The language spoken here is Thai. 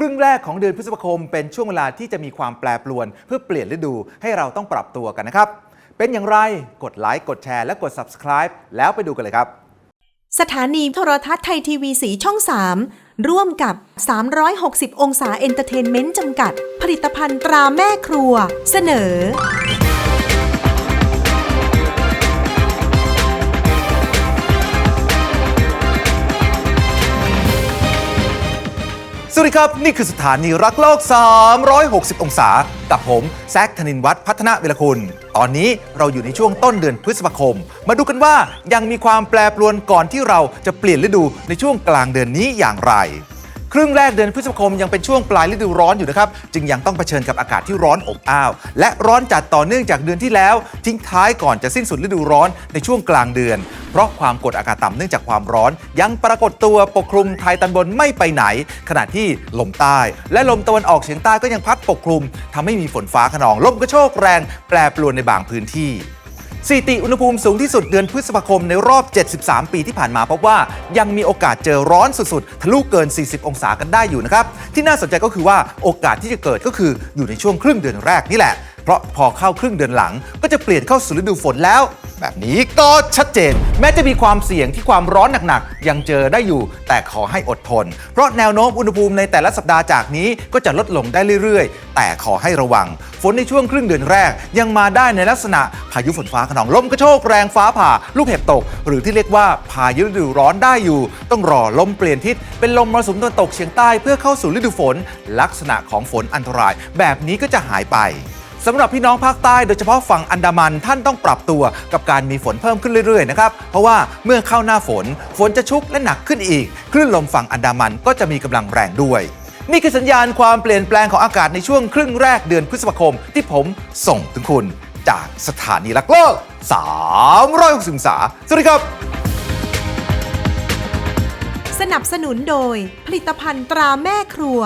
ครึ่งแรกของเดือนพฤษภาคมเป็นช่วงเวลาที่จะมีความแปรปรวน เพื่อเปลี่ยนฤดูให้เราต้องปรับตัวกันนะครับ เป็นอย่างไรกดไลค์กดแชร์และกด subscribe แล้วไปดูกันเลยครับ สถานีโทรทัศน์ไทยทีวีสีช่อง 3 ร่วมกับ 360 องศาเอนเตอร์เทนเมนต์จำกัด ผลิตภัณฑ์ตราแม่ครัว เสนอ วัสดีครับ นี่คือสถานีรักโลก 360 องศา กับผม แซคธนินวัฒน์พัฒนาเวลคุณ ตอนนี้เราอยู่ในช่วงต้นเดือนพฤษภาคม มาดูกันว่ายังมีความแปรปรวนก่อนที่เราจะเปลี่ยนฤดูในช่วงกลางเดือนนี้อย่างไร ครึ่งแรกเดือนพฤษภาคมยังเป็นช่วงปลายฤดูร้อนอยู่นะครับ จึงยังต้องเผชิญกับอากาศที่ร้อนอบอ้าว และร้อนจัดต่อเนื่องจากเดือนที่แล้ว ทิ้งท้ายก่อนจะสิ้นสุดฤดูร้อนในช่วงกลางเดือน เพราะความกดอากาศต่ำเนื่องจากความร้อน ยังปรากฏตัวปกคลุมไทยตอนบนไม่ไปไหน ขณะที่ลมใต้ และลมตะวันออกเฉียงใต้ก็ยังพัดปกคลุมทำให้มีฝนฟ้าขนองลมกระโชกแรง แปรปรวนในบางพื้นที่ สถิติอุณหภูมิสูงที่สุดเดือนพฤษภาคมในรอบ 73 ปีที่ผ่านมาพบว่ายังมีโอกาสเจอร้อนสุดๆ ทะลุเกิน 40 องศากันได้อยู่นะครับ ที่น่าสนใจก็คือว่าโอกาสที่จะเกิดก็คืออยู่ในช่วงครึ่งเดือนแรกนี่แหละ เพราะพอเข้าครึ่งเดือนหลังก็จะเปลี่ยนเข้าสู่ฤดูฝนแล้ว แบบนี้ก็ชัดเจน แม้จะมีความเสี่ยงที่ความร้อนหนักๆ ยังเจอได้อยู่ แต่ขอให้อดทน เพราะแนวโน้มอุณหภูมิในแต่ละสัปดาห์จากนี้ก็จะลดลงได้เรื่อยๆ แต่ขอให้ระวัง ฝนในช่วงครึ่งเดือนแรก ยังมาได้ในลักษณะพายุฝนฟ้าขนองลมกระโชกแรงฟ้าผ่า ลูกเห็บตก หรือที่เรียกว่าพายุฤดูร้อนได้อยู่ ต้องรอลมเปลี่ยนทิศเป็นลมมรสุมตะวันตกเฉียงใต้เพื่อเข้าสู่ฤดูฝน ลักษณะของฝนอันตราย แบบนี้ก็จะหายไป สำหรับพี่น้องภาคใต้โดยเฉพาะฝั่งอันดามันท่านต้องปรับตัวกับการมีฝนเพิ่มขึ้นเรื่อยๆนะครับ เพราะว่าเมื่อเข้าหน้าฝน ฝนจะชุกและหนักขึ้นอีก คลื่นลมฝั่งอันดามันก็จะมีกำลังแรงด้วย นี่คือสัญญาณความเปลี่ยนแปลงของอากาศในช่วงครึ่งแรกเดือนพฤษภาคม ที่ผมส่งถึงคุณ จากสถานีรักโลก360องศาสวัสดีครับ สนับสนุนโดยผลิตภัณฑ์ตราแม่ครัว